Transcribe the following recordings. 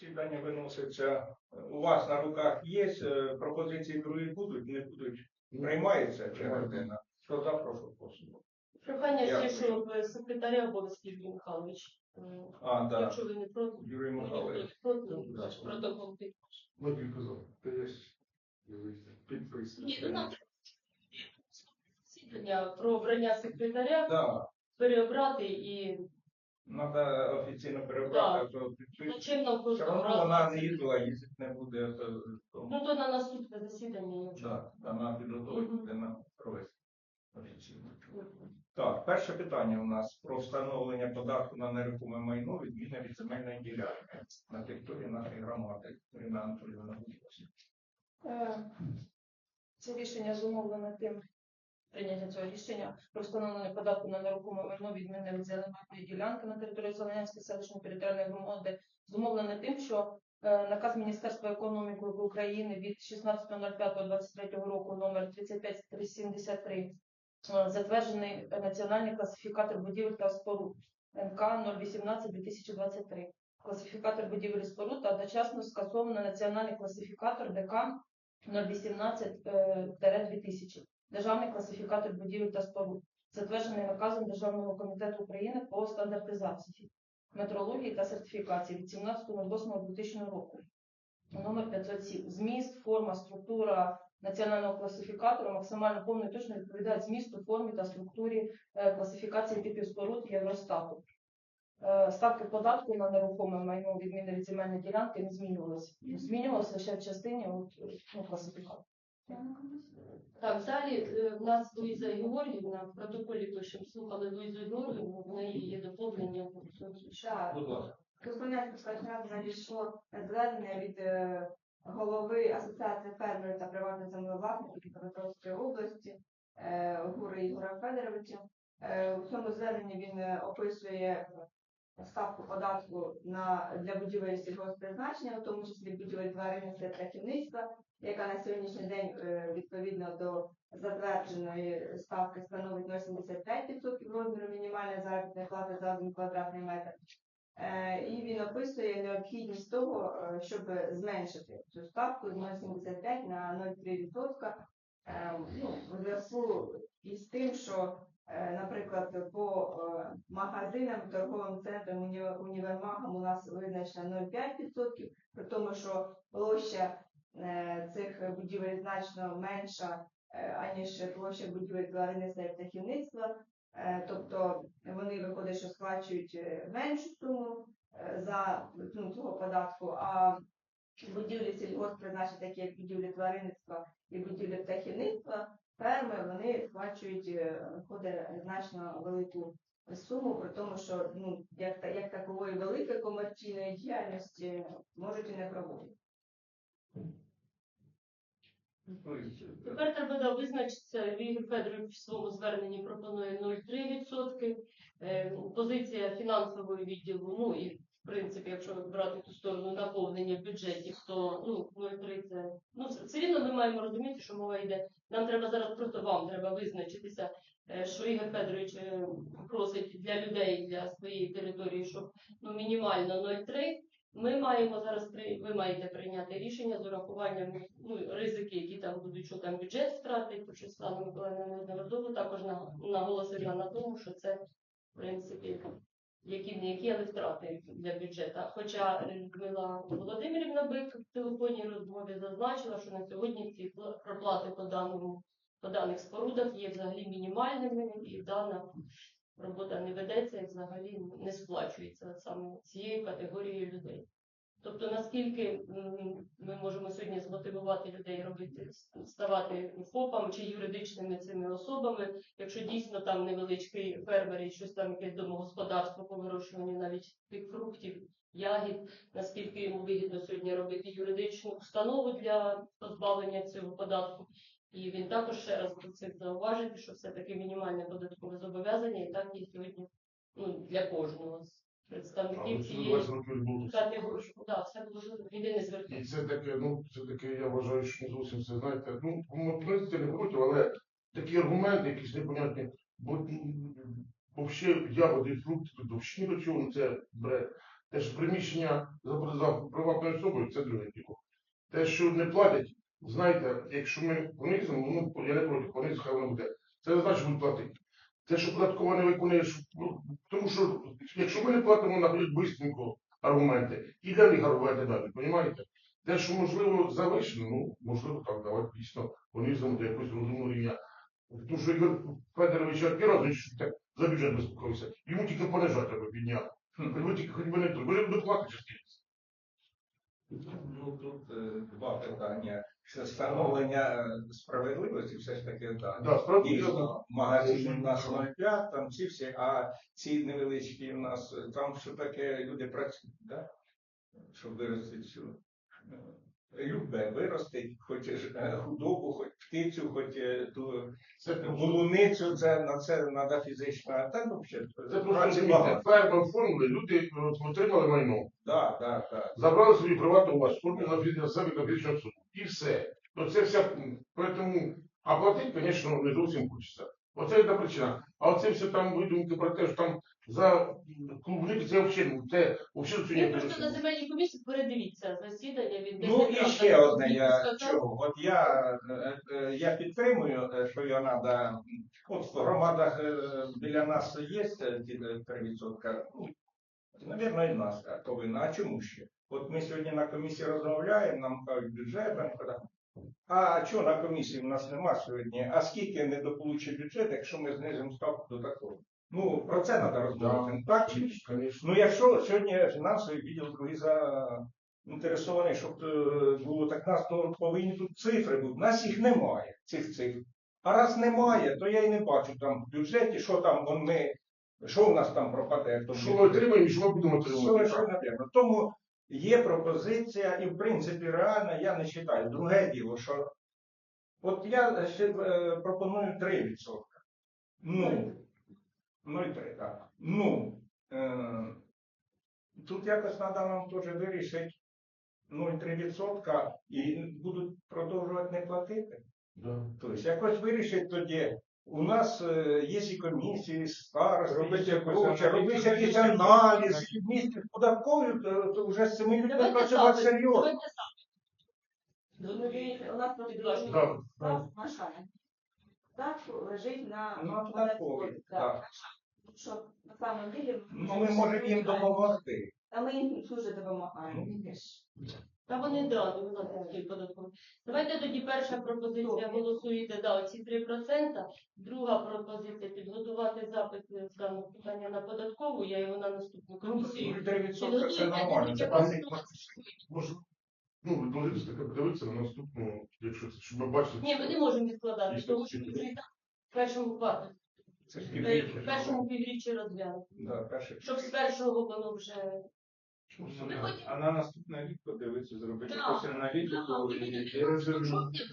засідання виноситься. У вас на руках є е, пропозиції другі будуть, не будуть. Приймається частина. Хто за, прошу голосувати. Прохання ще, щоб е, секретаря обов'язків Юрій Михайлович. е, А, так. Якщо ви не проти, Юрій Михайлович. проти, ну, Да. протокол під- Логін казав, ти є. Нам засідання про обрання секретаря Так, переобрати і треба офіційно перебрати, то ну, чим нам Все кожного одно вона не їздила, їздити не буде. то- то- Ну то на наступне засідання я вже. Так, вона підготовить Мгм. буде нам провести офіційно. Так, перше питання у нас про встановлення податку на нерухоме майно відміни від земельної ділянки на території нашої громади. Ірина Анатолійовна, будь ласка. Е, Це рішення зумовлене тим прийняття цього рішення про встановлення податку на нерухоме майно відмінне від земельної ділянки на території Солонянської селищної територіальної громади, зумовлене тим, що е, наказ Міністерства економіки України від 16.05.23 року номер 35373 е, затверджений Національний класифікатор будівель та споруд НК 018-2023. Класифікатор будівель і споруд та одночасно скасовано Національний класифікатор ДК 018-2000 Державний класифікатор будівель та споруд, затверджений наказом Державного комітету України по стандартизації, метрології та сертифікації від 17.08.2000 року. Номер 507. Зміст, форма, структура національного класифікатора максимально повно і точно відповідають змісту, формі та структурі е, класифікації типів споруд Євростату. Е, Ставки податку на нерухоме майно відміни від земельної ділянки не змінювалися. Змінювалося лише в частині от, ну, класифікації. Так, далі е, в нас Луїза Георгіївна в протоколі пишемо, слухали Луїзу Георгіївну, в неї є доповнення. Так, Будь ласка. Надійшло звернення від е, голови Асоціації фермерів та приватних землевласників Дніпропетровської області е, Гури Ігора Федоровича. Е, У цьому зверненні він е, описує ставку податку на для будівель сільгоспризначення, в тому числі будівель тваринництва та птахівництва, яка на сьогоднішній день е, відповідно до затвердженої ставки становить 0,75% розміру мінімальної заробітної плати за один квадратний метр. Е, І він описує необхідність того, е, щоб зменшити цю ставку з 0,75 на 0,3%. Е, Ну, у зв'язку із тим, що, наприклад, по е, магазинам, торговим центрам, уні- універмагам у нас визначено 0,5%, при тому, що площа е, цих будівель значно менша, е, аніж площа будівель тваринництва і птахівництва. Е, Тобто вони виходить, що сплачують е, меншу суму е, за ну, цього податку, а будівлі сільгоспризначення, такі як будівлі тваринництва і будівлі птахівництва, ферми вони сплачують е, виходить значно велику суму, при тому, що ну, як, як такової великої комерційної діяльності можуть і не проводити. Тепер треба визначитися, Ігор Федорович в своєму зверненні пропонує 0,3%. Е, Позиція фінансового відділу, ну і брати ту сторону наповнення бюджетів, то ну 0,3 це ну все- рівно ми маємо розуміти, що мова йде. Нам треба зараз просто вам треба визначитися, е, що Ігор Федорович е, просить для людей для своєї території, щоб ну мінімально 0,3. Ми маємо зараз ви маєте прийняти рішення з урахуванням ну, ризики, які там будуть, що там бюджет втратить, що Світлана Миколаївна неодноразово також на- наголосила на тому, що це в принципі які не які, але втрати для бюджету. Хоча Людмила Володимирівна Бик в телефонній розмові зазначила, що на сьогодні ці пла- проплати по даному по даних спорудах є взагалі мінімальними, і дана робота не ведеться і взагалі не сплачується саме цією категорією людей. Тобто, наскільки ми можемо сьогодні змотивувати людей робити ставати ФОПами чи юридичними цими особами, якщо дійсно там невеличкий фермер і щось там якесь домогосподарство по вирощуванню навіть тих фруктів, ягід, наскільки йому вигідно сьогодні робити юридичну установу для позбавлення цього податку. І він також ще раз просив зауважити, що все-таки мінімальне податкове зобов'язання і так є сьогодні ну, для кожного з представників цієї 20 років було. категорії. Да, все було ніде не І це таке, ну, це таке, я вважаю, що не зовсім це, знаєте, ну, в принципі, не проти, але такі аргументи, якісь непонятні, бо, ще ягоди і фрукти тут взагалі до чого, ну, це бред. Те, що приміщення за приватною особою, це друге діло. Те, що не платять, знаєте, якщо ми понизимо, ну я не проти, понизимо, хай воно буде. Це не значить, що будуть платити. Те, що податкова не виконує, ну, тому що якщо ми не платимо, находять бистренько аргументи, і них аргументи далі, розумієте? Те, що можливо завищено, ну можливо так, давайте дійсно понизимо до якогось розумного рівня. Тому що Ігор Федорович Аркіра, що так за бюджет безпокоївся, йому тільки понижати треба підняти. Хоч би тільки хоч би не не платить частину. Ну тут е, два питання. Це встановлення е, справедливості, все ж таки так. Да, Дійсно, магазини в нас 0,5, там ці всі, а ці невеличкі в нас, е, там що таке люди працюють, да? щоб виростити цю. е, Любе виростить, хоч худобу, хоч птицю, хоч ту просто це на це треба фізична, а так взагалі це просто ферми оформили, люди отримали майно, Да, да, да. забрали свою приватну власність, фіз- на себе на фізичну особу. І все. То це вся, м, поэтому, а платити, звісно, не зовсім хочеться. Оце одна причина. А оце все там видумки про те, що там за клубники, це взагалі, це взагалі Ви сьогодні. просто на земельній комісії передивіться засідання від Ну 10 і ще одне я чого. От я, е, е, я підтримую, е, що його треба. От в громадах біля нас є ті е, 3%. Ну, Навірно, і в нас повинна. А чому ще? От ми сьогодні на комісії розмовляємо, нам кажуть бюджет, нам кажуть, а чого на комісії в нас нема сьогодні? А скільки недополучить бюджет, якщо ми знизимо ставку до такого? Ну, про це треба розмовляти. Так чи ні? Ну, якщо сьогодні фінансовий відділ другий заінтересований, щоб е, було так, нас то повинні тут цифри бути. У нас їх немає, цих цифр. А раз немає, то я і не бачу там в бюджеті, що там вон ми, що в нас там пропаде. Що ми отримаємо і що ми будемо отримувати? Тому є пропозиція, і в принципі реально я не вважаю. Друге діло, що от я ще е, пропоную 3%. Ну, 0,3, так. Ну, е, тут якось треба нам теж вирішити 0,3% і будуть продовжувати не платити. Да. Тобто якось вирішить тоді. У нас е, є і комісії, старости, Робити якусь проче, робити якийсь аналіз, і вмісті податкові, то, то вже з цими людьми працювати серйозно. давайте. Ну, у нас Да, да. Так, Так лежить на На податковій, так. Що на самом деле Ну, ми можемо їм допомогти. Та ми їм дуже допомагаємо. Та вони да, не податкові. Давайте тоді перша пропозиція голосуєте да, оці 3%. Друга пропозиція підготувати запит з даного питання на податкову. Я його на наступну комісію. 3% це нормально, це пасить. Ну, ви повинні таке подивитися на наступну, якщо це, щоб ми бачили. Ні, ми не можемо відкладати, тому що вже і так в першому кварталі, Це ж півріччя. в першому півріччі розглянути. Да, перше. Щоб з першого воно вже Ну, Ми А на наступний рік подивитися, зробити Да. якусь аналітику і і розуміти.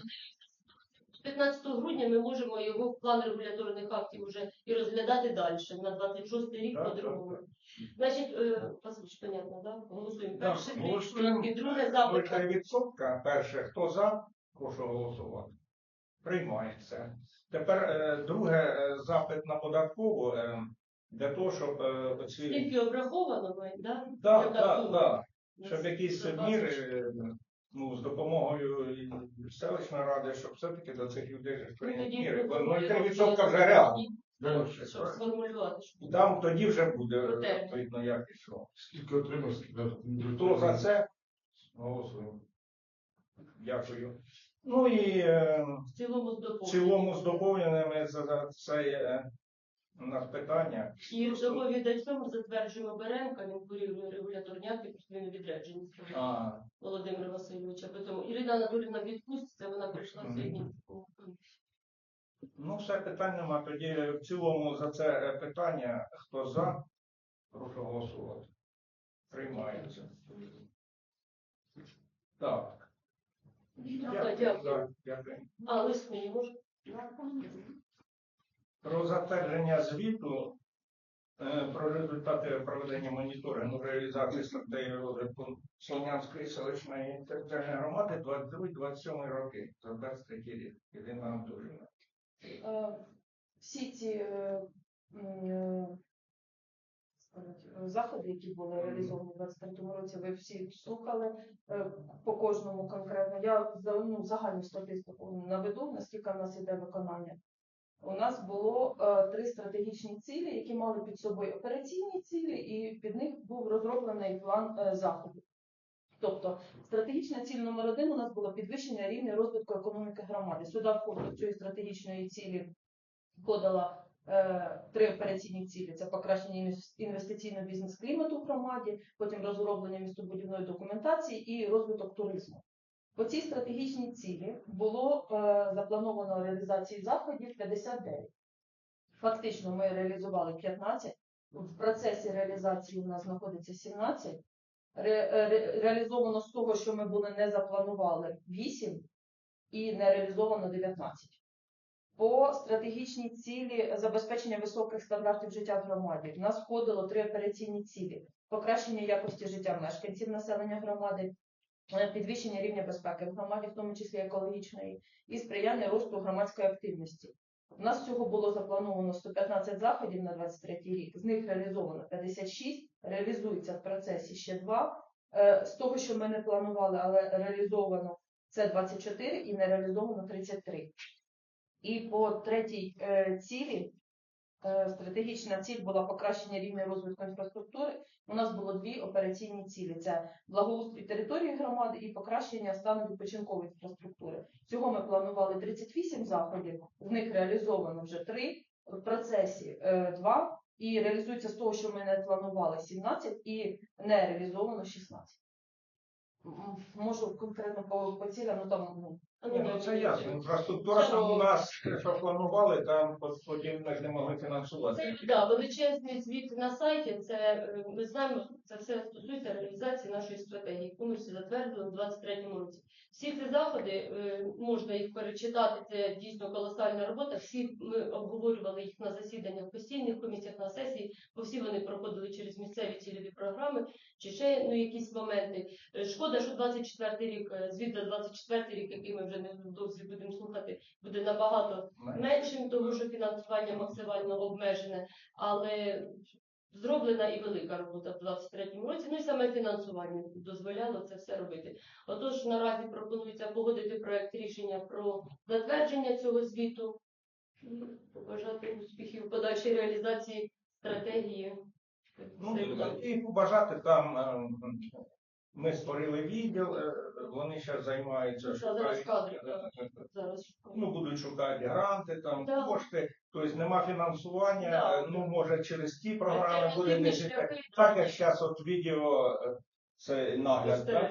15 грудня ми можемо його в план регуляторних актів вже і розглядати далі на 26 рік Так, по-другому. так, Значить, е, Василь, понятно, да? Голосуємо. Перше голосуємо. 3%, друге запит. 0,3%. Перше, хто за, прошу голосувати. Приймається. Тепер е, друге е, запит на податкову е, для того, щоб е, оці. Скільки обраховано, ми, да? Так, так, так. Щоб якісь міри е, ну, з допомогою селищної ради, щоб все-таки до цих людей прийняти міри. Бо пропонуємо 0,3% вже реально. Сформулювати. Там тоді вже буде е, як і що. Скільки отримав, скільки. Хто за це? Голосуємо. Дякую. Ну і е, В цілому з в доповненням. цілому з доповненими за це у нас питання. І доповідачом затверджуємо Беренка, він курює регуляторні акти, просто він у. А, Володимира Васильовича. Тому Ірина Анатолійовна відпуститься, вона прийшла Мгм. сьогодні. ну, все питань нема. Тоді в цілому за це питання. Хто за? Прошу голосувати. Приймається. Так. Дякую. Дякую. А, лист мені може? Про затвердження звіту е, про результати проведення моніторингу реалізації стратегії розвитку Солонянської селищної територіальної громади 22-27 роки. За 23 рік. Ірина Анатолійовна. Е, всі ці е, заходи, які були реалізовані у 2023 році. Ви всі слухали по кожному конкретно. Я ну, загальну статистику наведу, наскільки в нас іде виконання. У нас було е, три стратегічні цілі, які мали під собою операційні цілі, і під них був розроблений план е, заходів. Тобто стратегічна ціль номер один у нас було підвищення рівня розвитку економіки громади. Сюди входить цієї стратегічної цілі входила е, три операційні цілі: це покращення інвес- інвестиційного бізнес-клімату в громаді, потім розроблення містобудівної документації і розвиток туризму. По цій стратегічній цілі було е, заплановано реалізації заходів 59. Фактично, ми реалізували 15. В процесі реалізації у нас знаходиться 17. Ре, ре- реалізовано з того, що ми були не запланували 8 і не реалізовано 19. По стратегічній цілі забезпечення високих стандартів життя в громаді. В нас входило три операційні цілі: покращення якості життя мешканців населення громади, е, підвищення рівня безпеки в громаді, в тому числі екологічної, і сприяння росту громадської активності. У нас всього було заплановано 115 заходів на 23 рік, з них реалізовано 56, реалізується в процесі ще 2. З того, що ми не планували, але реалізовано це 24 і не реалізовано 33. І по третій е, цілі, е, стратегічна ціль була покращення рівня розвитку інфраструктури. У нас було дві операційні цілі: це благоустрій території громади і покращення стану відпочинкової інфраструктури. Всього ми планували 38 заходів, з них реалізовано вже 3, в процесі 2, і реалізується з того, що ми не планували 17 і не реалізовано 16. Можу конкретно по, по цілям, ну там ну, Ні, ну це ясно. Інфраструктура там у нас, що планували, там потім так не могли фінансувати. Це да, величезний звіт на сайті. Це е, ми знаємо, це все стосується реалізації нашої стратегії, яку ми всі затвердили в 2023 році. Всі ці заходи е, можна їх перечитати. Це дійсно колосальна робота. Всі ми обговорювали їх на засіданнях постійних комісіях на сесії, бо всі вони проходили через місцеві цільові програми чи ще ну якісь моменти. Е, Шкода, що 24 рік, звіт за 24 рік, який ми вже невдовзі будемо слухати, буде набагато меншим, тому що фінансування максимально обмежене, але зроблена і велика робота в 23-му році. Ну і саме фінансування дозволяло це все робити. Отож, наразі пропонується погодити проект рішення про затвердження цього звіту і побажати успіхів подальшій реалізації стратегії. Ну, і побажати там. Ми створили відділ, е, вони зараз займаються, це зараз шукають, е, Зараз ну, будуть шукати гранти, там Да. кошти, тобто нема фінансування, Да. е, ну може через ті програми буде не жити. так, як зараз от відео це нагляд, так?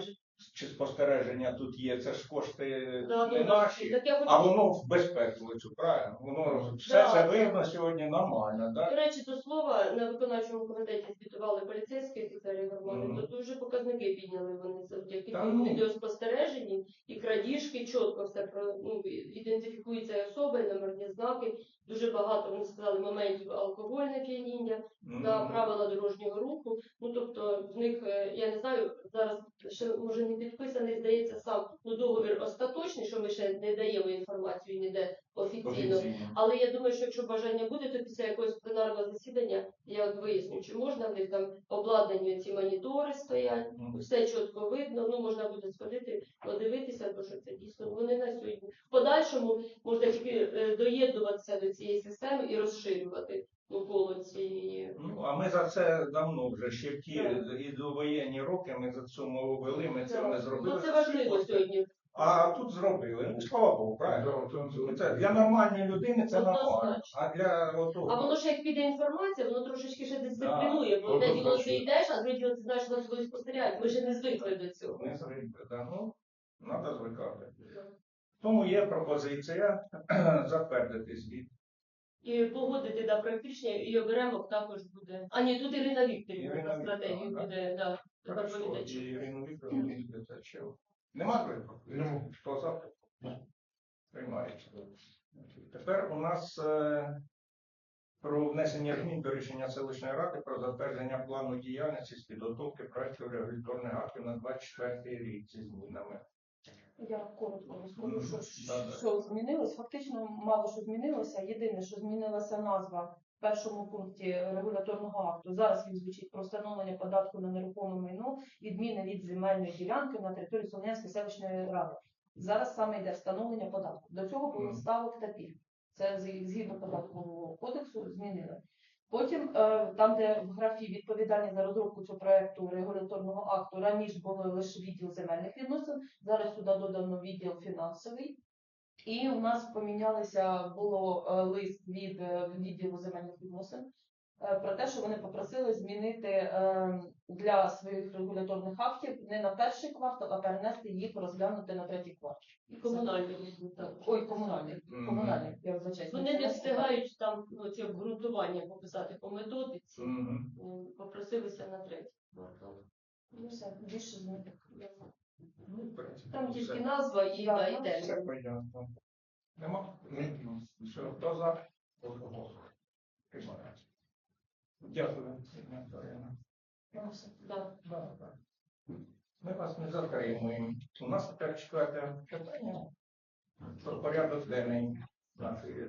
Чи спостереження тут є, це ж кошти Да, не ну, наші. Так я хочу А воно в безпеку лечу, правильно? Воно все Да. це видно сьогодні нормально, До так? речі, до слова, на виконавчому комітеті звітували поліцейські офіцери громади, Мгм. то дуже показники підняли вони завдяки Та ну. відеоспостереженні і крадіжки, чітко все про ну, ідентифікуються особи, номерні знаки. Дуже багато вони сказали моментів алкогольне п'яніння та правила дорожнього руху. Ну тобто в них е, я не знаю зараз ще може не підписаний, здається сам ну договір остаточний, що ми ще не даємо інформацію ніде офіційно. Офіційно. Але я думаю, що якщо бажання буде, то після якогось пленарного засідання я от виясню, чи можна в них там обладнані ці монітори стоять, Мгм. все чітко видно. Ну можна буде сходити, подивитися, бо що це дійсно вони на сьогодні. В подальшому можна тільки е, доєднуватися до цієї системи і розширювати коло цієї. Ну, а ми за це давно вже ще в ті Так. і довоєнні роки ми за цю мову вели, ми це не зробили. Ну це важливо сьогодні. А тут зробили. Ну, слава Богу, правильно? Це- для нормальної людини це нормально. Однозначно. А для отого. А воно ж як піде інформація, воно трошечки ще дисциплінує, бо Однозначно. діло ти йдеш, а друге діло ти знаєш, що когось спостерігають. Ми ще не звикли до цього. Не звикли, да. Ну, треба звикати. Тому є пропозиція затвердити звіт. І погодити да, рішення, і оберемок також буде. А ні, тут Ірина Вікторівна Ірина стратегію Вікторівна, буде, да, Хорошо, доповідач. і Ірину Вікторовну відповідати ще. Нема пропозицій? Нема. Хто за? Приймається. Тепер у нас е, про внесення змін до рішення селищної ради про затвердження плану діяльності з підготовки проєктів регуляторних актів на 24 рік зі змінами. Я коротко розкажу, що, Да-да. що змінилось. Фактично мало що змінилося. Єдине, що змінилася назва першому пункті регуляторного акту. Зараз він звучить про встановлення податку на нерухоме майно, відміни від земельної ділянки на території Солонянської селищної ради. Зараз саме йде встановлення податку. До цього було ставок та пільг. Це згідно податкового кодексу змінили. Потім, е, там, де в графі відповідальність за розробку цього проекту регуляторного акту, раніше було лише відділ земельних відносин, зараз сюди додано відділ фінансовий. І у нас помінялися було е, лист від е, відділу земельних відносин про те, що вони попросили змінити е, для своїх регуляторних актів не на перший квартал, а перенести їх розглянути на третій квартал. І комунальні так. Ой, комунальний. Мгм. Комунальний, я вибачаюсь. Вони не встигають там ну, ці обґрунтування пописати по методиці. М, Попросилися на третій квартал. Ну, все, більше змін. Ну, Там все. тільки назва і, Да, да, ну, і термін. Все понятно. Нема? Все, хто за? Приймається. Дякую. Ну. Да. Да, да. Ми вас не затримуємо. У нас тепер четверте питання про порядок денний нашої е,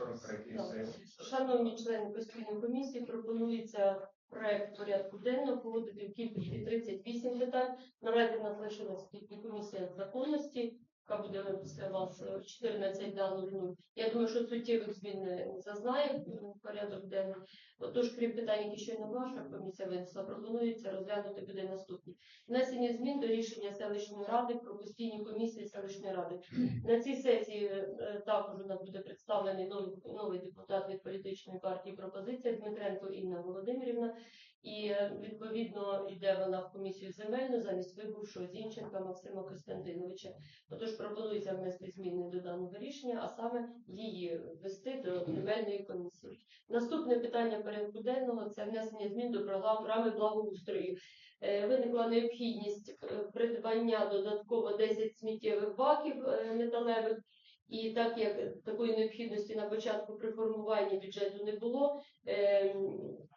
43-ї сесії. Шановні члени постійної комісії, пропонується проект порядку денного поводити в кількості 38 питань. Наразі нас лишилась тільки комісія законності, яка буде вас е, 14.00. Я думаю, що суттєвих змін не зазнає порядок денний. Отож, крім питань, які щойно ваша комісія винесла, пропонується розглянути буде наступні. Внесення змін до рішення селищної ради про постійні комісії селищної ради. На цій сесії е, також у нас буде представлений новий, новий депутат від політичної партії пропозиція Дмитренко Інна Володимирівна. І е, відповідно йде вона в комісію земельну замість вибувшого Зінченка Максима Костянтиновича. Отож пропонується внести зміни до даного рішення, а саме її ввести до земельної комісії. Наступне питання порядку денного це внесення змін до програми благоустрою. Е, Виникла необхідність е, придбання додатково 10 сміттєвих баків металевих. І так як такої необхідності на початку при формуванні бюджету не було, е,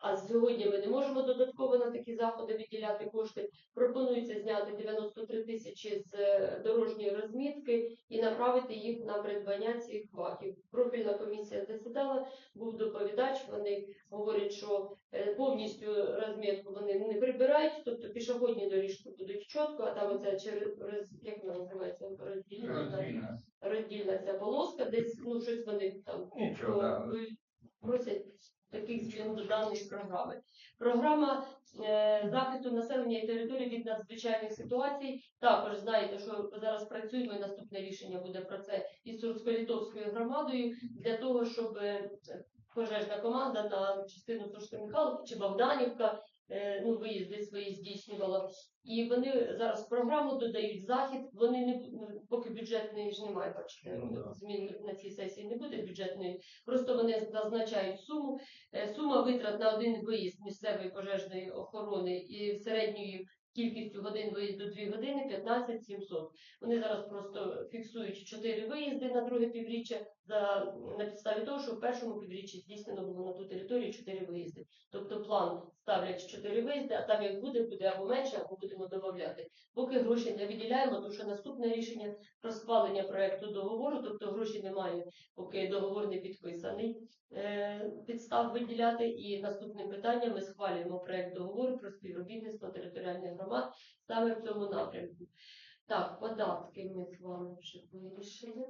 а сьогодні ми не можемо додатково на такі заходи виділяти кошти, пропонується зняти 93 тисячі з е, дорожньої розмітки і направити їх на придбання цих баків. Профільна комісія засідала, був доповідач. Вони говорять, що е, повністю розмітку вони не прибирають, тобто пішохідні доріжки будуть чітко, а там оця через як вона називається роздільна Роздільна. ця полоска, десь ну щось вони там Нічого, да. просять таких змін до даної програми. Програма е, захисту населення і території від надзвичайних ситуацій. Також знаєте, що зараз працюємо і наступне рішення буде про це із Сурсько-Літовською громадою для того, щоб е, пожежна команда на частину Сурської Михайловки чи Богданівка е, ну, виїзди свої здійснювала. І вони зараз в програму додають захід. Вони не ну, поки бюджетної ж немає, бачите, Ну, да. змін на цій сесії не буде бюджетної. Просто вони зазначають суму. Е, Сума витрат на один виїзд місцевої пожежної охорони і середньою кількістю годин виїзду 2 години 15 700. Вони зараз просто фіксують 4 виїзди на друге півріччя за на підставі того, що в першому півріччі здійснено було на ту територію 4 виїзди. Тобто план ставлять 4 виїзди, а там як буде, буде або менше, або будемо додати. Поки гроші не виділяємо, тому що наступне рішення про схвалення проекту договору, тобто гроші немає, поки договор не підписаний. Е, Підстав виділяти і наступним питанням ми схвалюємо проект договору про співробітництво територіальних громад саме в цьому напрямку. Так, податки ми з вами вже вирішили.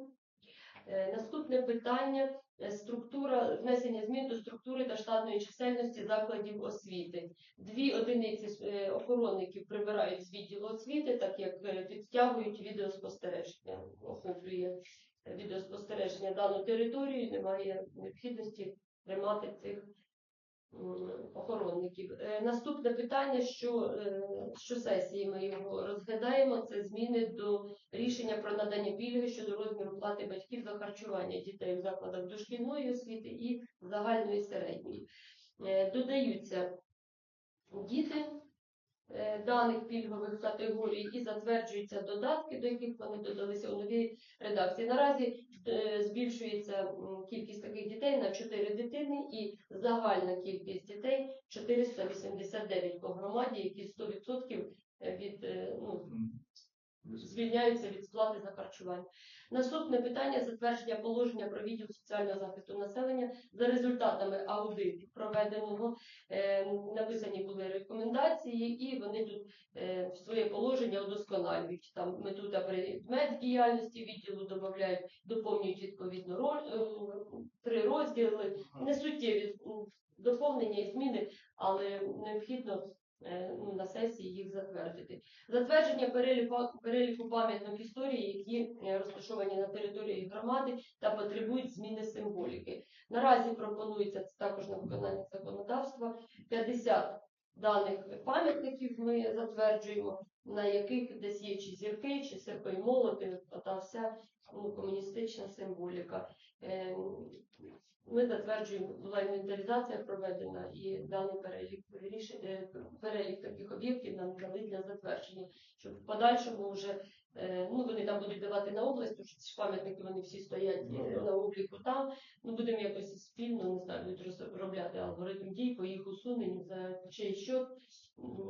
Е, Наступне питання е, структура внесення змін до структури та штатної чисельності закладів освіти. Дві одиниці е, охоронників прибирають з відділу освіти, так як підтягують відеоспостереження, охоплює відеоспостереження дану територію, немає необхідності тримати цих охоронників. Наступне питання, що, що сесії ми його розглядаємо, це зміни до рішення про надання пільги щодо розміру плати батьків за харчування дітей в закладах дошкільної освіти і загальної середньої. Е, Додаються діти е, даних пільгових категорій і затверджуються додатки, до яких вони додалися у новій редакції. Наразі е, збільшується кількість таких дітей на 4 дитини і загальна кількість дітей 489 по громаді, які 100% від ну. Звільняються від сплати за харчування. Наступне питання затвердження положення про відділ соціального захисту населення за результатами аудиту проведеного. Е, написані були рекомендації, і вони тут е, своє положення удосконалюють. Там метода предмет діяльності відділу додають, доповнюють відповідно роль, е, три розділи. Не суттєві доповнення і зміни, але необхідно на сесії їх затвердити. Затвердження переліку, переліку пам'яток історії, які е, розташовані на території громади та потребують зміни символіки. Наразі пропонується також на виконання законодавства 50 даних пам'ятників ми затверджуємо, на яких десь є чи зірки, чи серпи молоти, та вся ну, комуністична символіка. Ми затверджуємо, була інвентаризація проведена і даний перелік рішень, е, перелік таких об'єктів нам дали для затвердження, щоб в подальшому вже е, ну вони там будуть давати на область, тому що ці пам'ятники вони всі стоять Ну, е, на обліку там. Ну будемо якось спільно, не знаю, будуть розробляти алгоритм дій по їх усуненню за чий що.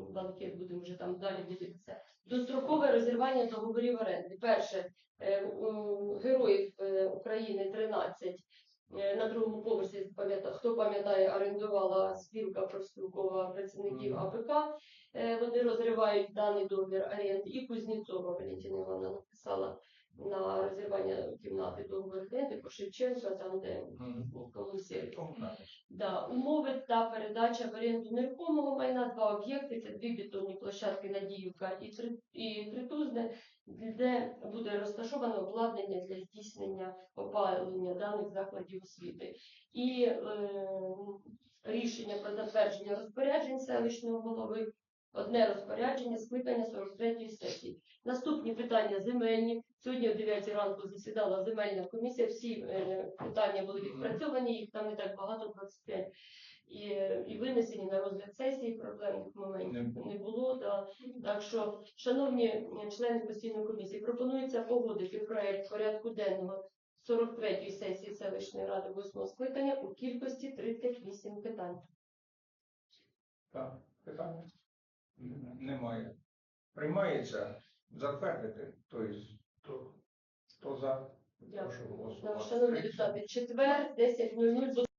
Банкет будемо вже там далі дивитися. Дострокове розірвання договорів оренди. Перше м, героїв України 13 Е, на другому поверсі хто пам'ятає, орендувала спілка профспілкова працівників АПК. Е, Вони розривають даний договір оренди. І Кузнєцова Валентина Івановна написала на розірвання кімнати договір оренди по Шевченка, там де. Комунальне. Да, умови та передача в оренду нерухомого майна, два об'єкти, це дві бетонні площадки Надіївка і, і Тритузне, де буде розташовано обладнання для здійснення опалення даних закладів освіти. І е, рішення про затвердження розпоряджень селищного голови, одне розпорядження скликання 43-ї сесії. Наступні питання земельні. Сьогодні о 9 ранку засідала земельна комісія. Всі е, питання були відпрацьовані, їх там не так багато, 25. І, і винесені на розгляд сесії, проблемних моментів не було. Да. Так що, шановні члени постійної комісії, пропонується погодити проект порядку денного 43-ї сесії селищної ради 8 скликання у кількості 38 питань. Так, питання? Немає. Приймається затвердити, тобто хто за, Дякую. прошу голосувати. Шановні депутати, четвер, 10.00